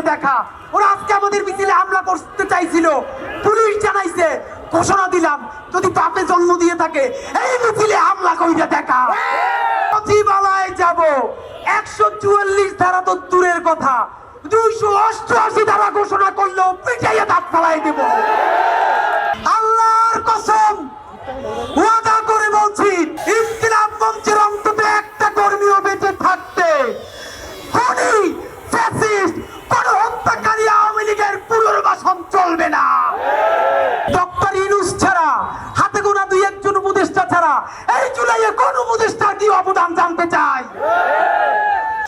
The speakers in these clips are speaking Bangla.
কইরা দেখা। ওরা আজকে আমাদের মিছিলে হামলা করতে চাইছিল। পুলিশ জানাইছে, ঘোষণা দিলাম, যদি পাপে জন্ম দিয়ে থাকে, এই মিছিলে হামলা কইরা দেখা। সচিবালয় যাব। একশো চুয়াল্লিশ ধারা তো দূরের কথা। দুইশো অষ্টআশি ধারা ঘোষণা করলেও পিটাইয়া দাঁত ফালাই দেব।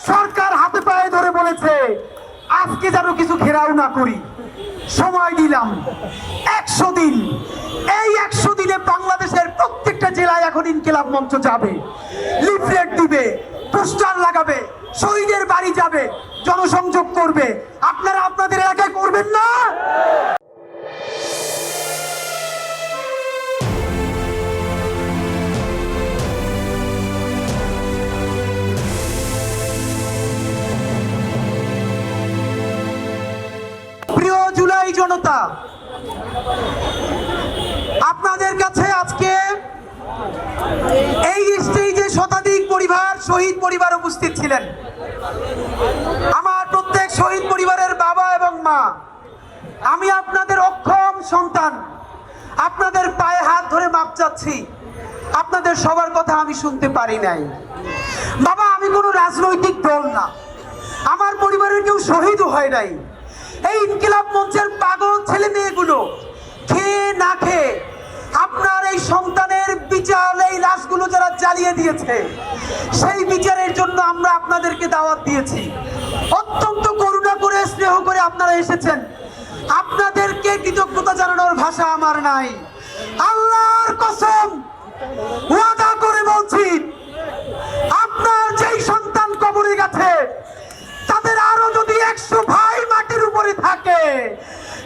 সরকার হাতে পায়ে ধরে বলেছে, আজকে যেন কিছু ঘেরাও না করি। সময় দিলাম। একশো দিন। এই একশো দিনে বাংলাদেশের প্রত্যেকটা জেলায় এখন ইনকিলাব মঞ্চ যাবে। লিফলেট দিবে, পোস্টার লাগাবে, শহীদের বাড়ি যাবে, জনসংযোগ করবে। আপনারা আপনাদের এলাকায় করবেন না? জনতা, আপনাদের কাছে আজকে এই স্টেজে শতাধিক পরিবার, শহীদ পরিবার উপস্থিত ছিলেন। আমার প্রত্যেক শহীদ পরিবারের বাবা এবং মা, আমি আপনাদের অক্ষম সন্তান। আপনাদের পায়ে হাত ধরে মাপ চাচ্ছি। আপনাদের সবার কথা আমি শুনতে পারি নাই। বাবা, আমি কোনো রাজনৈতিক দল না। আমার পরিবারের কেউ শহীদও হয় নাই। এই ইনকিলাব মঞ্চের পাগল ছেলে মেয়েগুলো, খেয়ে না খেয়ে আপনার এই সন্তানের বিচার, এই লাশগুলো যারা জ্বালিয়ে দিয়েছে, সেই বিচারের জন্য আমরা আপনাদেরকে দাওয়াত দিয়েছি। অত্যন্ত করুণা করে, স্নেহ করে আপনারা এসেছেন। আপনাদেরকে কৃতজ্ঞতা জানানোর ভাষা আমার নাই। আল্লাহর কসম, ওয়াদা করে বলছি, আপনার যেই সন্তান কবরে গেছে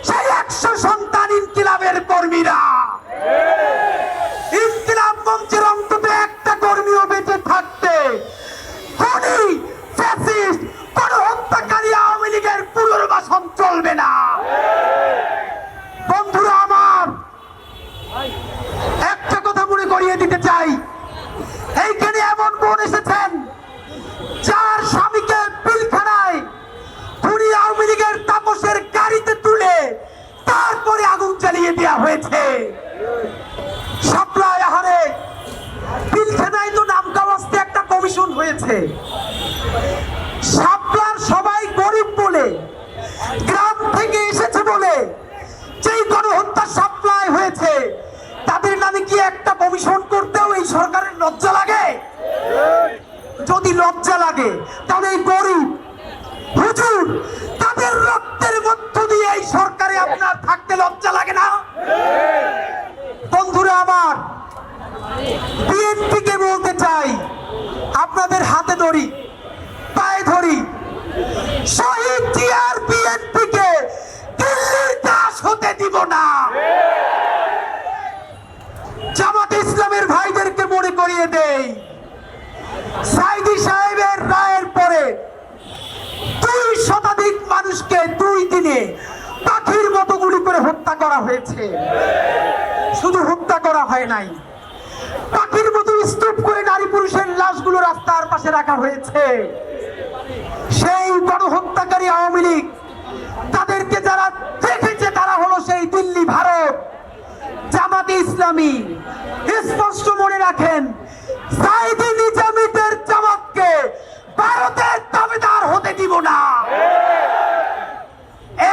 সেই একশো সন্তান ইনকিলাবের কর্মীরা। সাপলার সবাই গরিব বলে, গ্রাম থেকে এসেছে বলে, যেই গণহত্যা সাপ্লাই হয়েছে, তাদের নামে কি একটা কমিশন করতেও এই সরকারের লজ্জা লাগে? যদি লজ্জা লাগে, তাহলে এই গরিব, হুজুর, তাদের রক্তের মধ্য দিয়ে এই সরকারে আপনার থাকতে লজ্জা লাগে না বন্ধুরা আমার বিএনপিকে বলতে চাই আপনাদের হাতে ধরি পায়ে ধরি জামাত ইসলামের ভাইদেরকে মনে করিয়ে সাহেবের পরে দুই শতাধিক মানুষকে দুই দিনে পাখির মতো গুলি করে হত্যা করা হয়েছে। শুধু হত্যা করা হয় নাই, পাখির মতো স্তূপ করে নারী পুরুষের লাশগুলো রাস্তার পাশে রাখা হয়েছে। সেই বড় হত্যাকারী আওয়ামী লীগ, তাদেরকে যারা দেখেছে তারা হলো সেই দিল্লি ভারত। জামাতে ইসলামী, স্পষ্ট মনে রাখেন, সাইদি জামাতকে ভারতের দাবিদার হতে দিব না।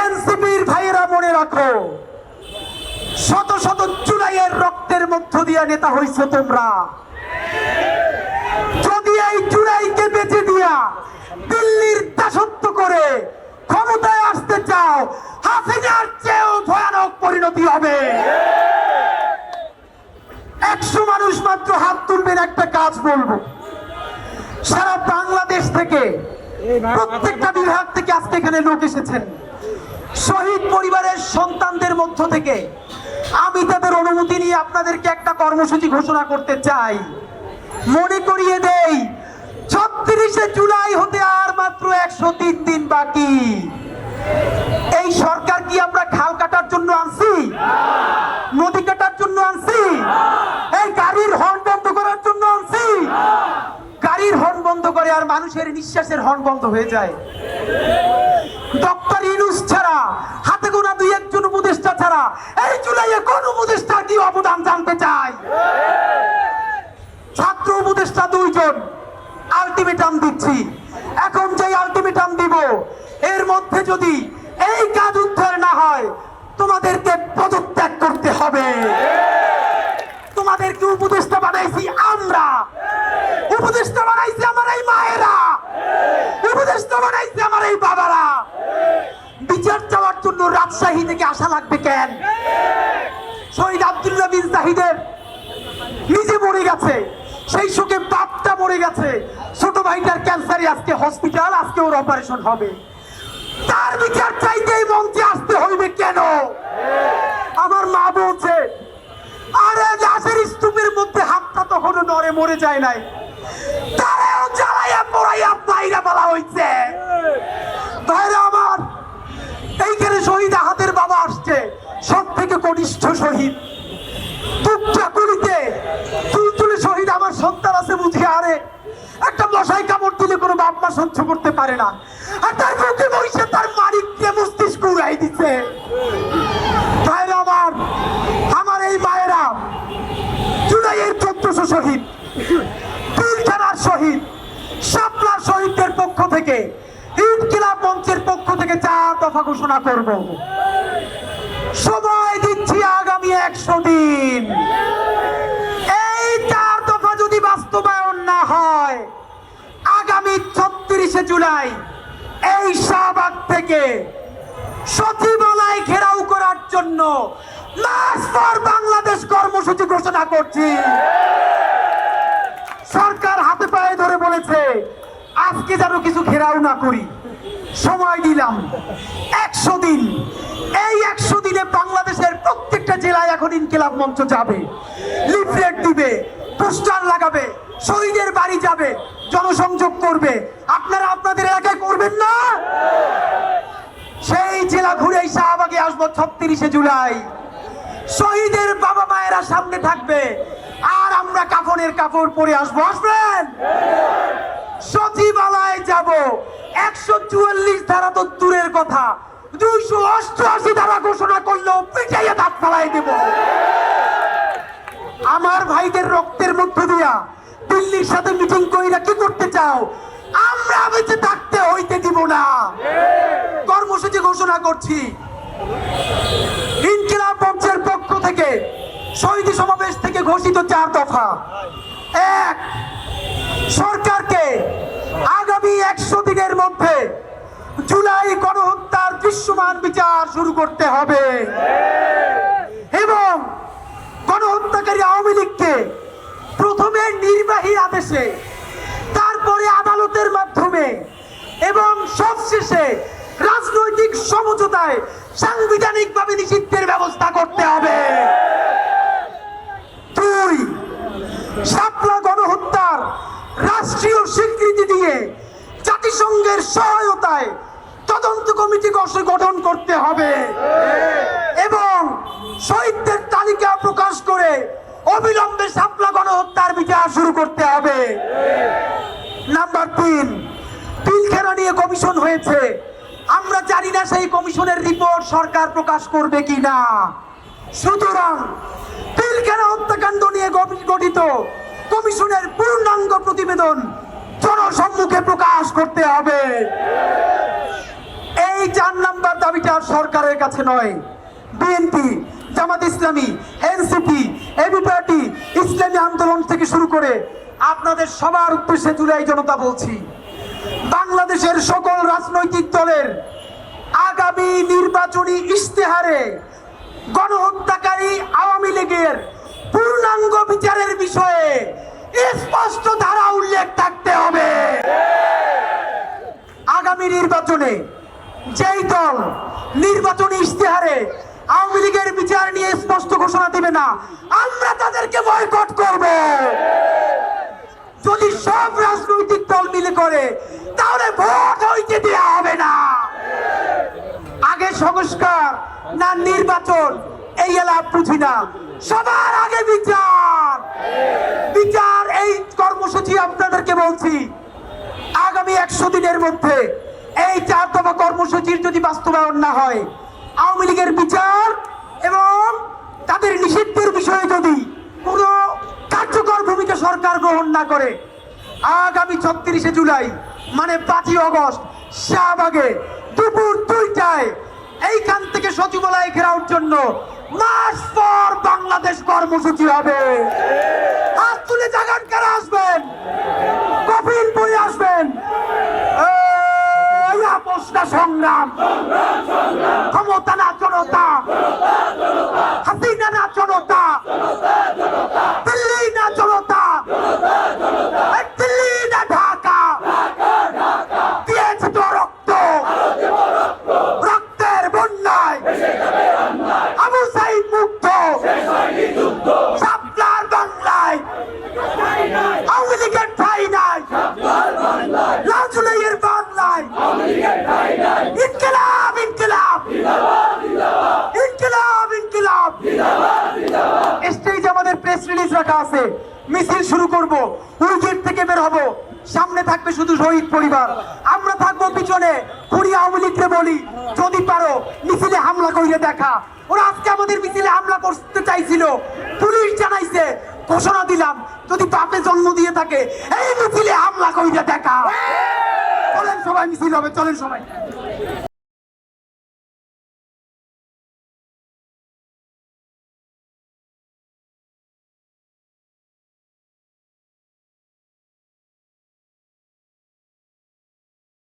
এনসিপির ভাইয়েরা মনে রাখো, শত শত জুলাইয়ের রক্তের মধ্য দিয়ে নেতা হইছো তোমরা। যদি এই জুলাইকে বেঁচে দিয়া দিল্লির দাসত্ব করে ক্ষমতায় আসতে চাও হাসিনার চেয়েও ভয়ানক পরিণতি হবে। একশো মানুষ মাত্র হাত তুলবেন, একটা কাজ বলব। সারা বাংলাদেশ থেকে, প্রত্যেকটা বিভাগ থেকে আজকে এখানে লোক এসেছেন। শহীদ পরিবারের সন্তানদের মধ্য থেকে আমি তাদের অনুমতি নিয়ে আপনাদেরকে একটা কর্মসূচি ঘোষণা করতে চাই। মনে করিয়ে দেই, ছত্রিশে জুলাই হতে আর মাত্র একশো তিন দিন বাকি। এই সরকার কি আমরা খাল কাটার জন্য আনছি? নদী কাটার জন্য আনছি? এই গাড়ির হর্ন বন্ধ করার জন্য আনছি? গাড়ির হর্ন বন্ধ করে আর মানুষের নিঃশ্বাসের হর্ন বন্ধ হয়ে যায়। ডক্টর ইনুস ছাড়া, হাতে গোনা দুই একজন উপদেষ্টা ছাড়া, এই জুলাইয়ে কোন উপদেষ্টা কি অবদান জানতে চাই? ছাত্র উপদেষ্টা দুইজন আলটিমেটাম দিচ্ছি। এখন যে আলটিমেটাম দিব এর মধ্যে যদি এই কাজ উদ্ধার না হয়, তোমাদেরকে পদত্যাগ করতে হবে। তোমাদেরকে উপদেষ্টা বানাইছি আমরা। উপদেষ্টা বানাইছি আমার এই মায়েরা। উপদেষ্টা বানাইছে আমার এই বাবারা। বিচার চাওয়ার জন্য রাজশাহী থেকে আসা লাগবে কেন? শহীদ আব্দুল্লাহ বিন জাহিদের নিজে মরে গেছে। সেই শোকে বাপটা মরে গেছে। ছোট ভাইটার ক্যান্সারে আজকে হসপিটাল আজকে ওর অপারেশন হবে। তার বিচার চাইতে এই মঞ্চে আসতে হইবে কেন? আমার মা বলছে, আরে লাশের স্তূপের মধ্যে হাতটা তখনও নড়ে মরে যায় নাই। তারাও জ্বালাইয়া পড়াইয়া বাইরা বলা হইছে। ভাইরা আমার, এইখানে শহীদ আহাদের বাবা আসছে সব কনিষ্ঠ শহীদ। টুকটা কুড়িতে তুলতুলে শহীদ আমার সন্তান আছে বুঝি, আরে একটা মশাই কামড় দিলে কোনো বাপ মা সহ্য করতে পারে না। আর তার বুকে বসে তার মালিককে মস্তিষ্ক উড়াই দিচ্ছে ভাইরা আমার আমার এই মায়েরা জুলাইয়ের চোদ্দশো শহীদ পিলখানার শহীদ, শাপলার শহীদদের পক্ষ থেকে, ইনকিলাব মঞ্চের পক্ষ থেকে চার দফা ঘোষণা করব। সময় দিচ্ছি আগামী একশো দিন। এই চার দফা যদি বাস্তবায়ন না হয়, আগামী ছত্রিশে জুলাই এই শাহবাগ থেকে সচিবালয় ঘেরাও করার জন্য বাংলাদেশ কর্মসূচি ঘোষণা করছি। সরকার হাতে পায়ে ধরে বলেছে, আজকে যেন কিছু ঘেরাও না করি। সময় দিলাম। একশো দিন। এই একশো দিনে বাংলাদেশের প্রত্যেকটা জেলায় এখন ইনকিলাব মঞ্চ যাবে। লিফলেট দিবে, পোস্টার লাগাবে, শহীদের বাড়ি যাবে, জনসংযোগ করবে। আপনারা আপনাদের এলাকায় করবেন না সেই জেলা ঘুরে শাহবাগে আসব ছত্রিশে জুলাই। শহীদের বাবা মায়েরা সামনে থাকবে। আর আমরা কাফনের কাপড় পরে আসব। আসবেন? সচিবালয় যাব। একশো চুয়াল্লিশ ধারা তো দূরের কথা। দুইশো অষ্টআশি ধারা ঘোষণা করলেও পিটাইয়া দাঁত ফালাই দেব। আমার ভাইদের রক্তের মধ্য দিয়া দিল্লির সাথে মিটিং কইরা কি করতে চাও? আমরা বেঁচে থাকতে হইতে দিব না। কর্মসূচি ঘোষণা করছি। ইনকিলাব মঞ্চের পক্ষ থেকে শহীদ সমাবেশ থেকে ঘোষিত চার দফা। এক, সরকারকে আগামী একশো দিনের মধ্যে জুলাই গণহত্যার দৃশ্যমান বিচার শুরু করতে হবে। এবং গণহত্যাকারী আওয়ামী লীগকে প্রথমে নির্বাহী আদেশে, তারপরে আদালতের মাধ্যমে এবং সবশেষে রাজনৈতিক সমঝোতায় সাংবিধানিকভাবে নিষিদ্ধের ব্যবস্থা করতে হবে। দুই, শাপলা গণহত্যার রাষ্ট্রীয় স্বীকৃতি দিয়ে জাতিসংঘের সহায়তায় তদন্ত কমিটি গঠন- করতে হবে। এবং শহীদদের তালিকা প্রকাশ করে অবিলম্বে শাপলা গণহত্যার বিচার শুরু করতে হবে। নাম্বার তিন, পিলখানা নিয়ে কমিশন হয়েছে। আমরা জানি না সেই কমিশনের রিপোর্ট সরকার প্রকাশ করবে কি না সুতরাং পিলখানা হত্যাকাণ্ড নিয়ে গঠিত কমিশনের পূর্ণাঙ্গ প্রতিবেদন জনসম্মুখে প্রকাশ করতে হবে। এই চার নাম্বার দাবিটা সরকারের কাছে নয়। BNP, Jamaat Islami, NCP, AB party, ইসলামী আন্দোলন থেকে শুরু করে আপনাদের সবার উদ্দেশ্যে জুলাই জনতা বলছি, বাংলাদেশের সকল রাজনৈতিক দলের আগামী নির্বাচনী ইশতেহারে গণহত্যাকারী আওয়ামী লীগের পূর্ণাঙ্গ বিচারের বিষয়ে স্পষ্ট ধারা উল্লেখ থাকতে হবে। আগামী নির্বাচনে যেই দল নির্বাচনী ইশতেহারে আওয়ামী লীগের বিচার নিয়ে স্পষ্ট ঘোষণা দেবে না, আমরা তাদেরকে বয়কট করব। যদি সব রাজনৈতিক দল মিলে করে, তাহলে ভোট হইতে দেওয়া হবে না। আগে সংস্কার না নির্বাচন, এই এলাকা বুঝি না। সবার আগে বিচার। বিচার এই কর্মসূচি আপনাদেরকে বলছি। আগামী একশো দিনের মধ্যে এই চার দফা কর্মসূচির যদি বাস্তবায়ন না হয়, আওয়ামী লীগের বিচার এবং তাদের নিষিদ্ধের বিষয়ে যদি কোনো কার্যকর ভূমিকা সরকার গ্রহণ না করে, আগামী ছত্রিশে জুলাই মানে পাঁচই অগস্ট, শাহবাগে দুপুর দুইটায় এইখান থেকে সচিবালয় ঘেরাওর জন্য মাস পর বাংলাদেশ কর্মসূচি হবে। হাত তুলে জাগান কারা আসবেন? কফিন বই আসবেন। সংগ্রাম। ক্ষমতা না জনতা। হাতি না জনতা দিল্লি না জনতা এই দিল্লি না ঢাকা দিয়েছে তো রক্ত রক্তের বন্যায় আবু সাইদ মুক্ত সাপলার বাংলায় আওয়ামী লীগের ঠাই নাই লাজুলাইয়ের বাংলায় ইনকিলাব ইনকিলাব ইনকিলাব ইনকিলাব স্টেজে আমাদের প্রেস রিলিজ রাখা আছে মিছিল শুরু করব ওই থেকে বের হব। সামনে থাকবে শুধু শহীদ পরিবার। আমরা থাকব পিছনে কুড়ি আওয়ামী লীগকে বলি। যদি পারো, মিছিলে হামলা কইরে দেখা। ওরা আজকে আমাদের মিছিলে হামলা করতে চাইছিল। পুলিশ জানাইছে, ঘোষণা দিলাম, যদি বাপে জন্ম দিয়ে থাকে, এই মিছিলে হামলা কইরে দেখা। চলেন সবাই, মিছিল হবে, চলেন সবাই।